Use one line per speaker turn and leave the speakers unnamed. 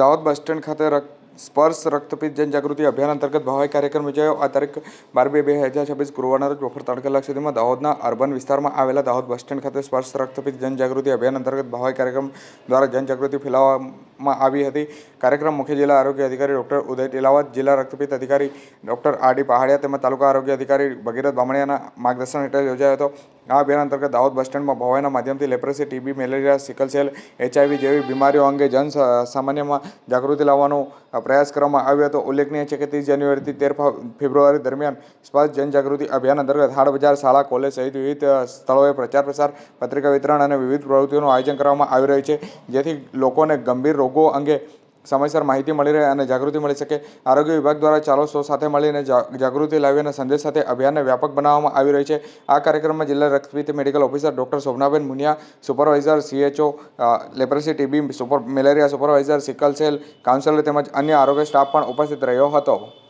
Dahod bus stand ખાતે સ્પર્શ રક્તપિત જનજાગૃતિ અભિયાન અંતર્ગત ભાવાઈ કાર્યક્રમ યોજાયો. આ તારીખ બાર બે બે હજાર છવ્વીસ ગુરુવારના રોજ બપોર ત્રણ કલાક સુધીમાં દાહોદના અર્બન વિસ્તારમાં આવેલા દાહોદ બસ સ્ટેન્ડ ખાતે સ્પર્શ રક્તપિત જનજાગૃતિ અભિયાન અંતર્ગત ભાવાઈ કાર્યક્રમ દ્વારા જનજાગૃતિ ફેલાવવામાં આવી હતી. કાર્યક્રમ મુખ્ય જિલ્લા આરોગ્ય અધિકારી ડૉક્ટર ઉદય ટીલાવત, જિલ્લા રક્તપિત અધિકારી ડૉક્ટર આર ડી પહાડિયા તેમજ તાલુકા આરોગ્ય અધિકારી ભગીરથ બામણિયાના માર્ગદર્શન હેઠળ યોજાયો હતો. આ અભિયાન અંતર્ગત દાહોદ બસ સ્ટેન્ડમાં ભવાઈના માધ્યમથી leprosy, TB, malaria, sickle cell, HIV જેવી બીમારીઓ અંગે જન સામાન્યમાં જાગૃતિ લાવવાનો પ્રયાસ કરવામાં આવ્યો હતો. ઉલ્લેખનીય છે કે ત્રીસ જાન્યુઆરીથી તેર ફેબ્રુઆરી દરમિયાન સ્પષ્ટ જનજાગૃતિ અભિયાન અંતર્ગત હાડ બજાર, શાળા, કોલેજ સહિત વિવિધ સ્થળોએ પ્રચાર પ્રસાર, પત્રિકા વિતરણ અને વિવિધ પ્રવૃત્તિઓનું આયોજન કરવામાં આવી રહ્યું છે. જેથી લોકોને ગંભીર રોગો અંગે સમયસર માહિતી મળી રહે અને જાગૃતિ મળી શકે. આરોગ્ય વિભાગ દ્વારા ચાલો સૌ સાથે મળીને જાગૃતિ લાવી અને સંદેશ સાથે અભિયાનને વ્યાપક બનાવવામાં આવી રહી છે. આ કાર્યક્રમમાં જિલ્લા રક્તપિત medical officer doctor Shobhanaben Muniya, supervisor CHO leprosy TB, super, malaria supervisor, sickle cell counsellor તેમજ અન્ય આરોગ્ય સ્ટાફ પણ ઉપસ્થિત રહ્યો હતો.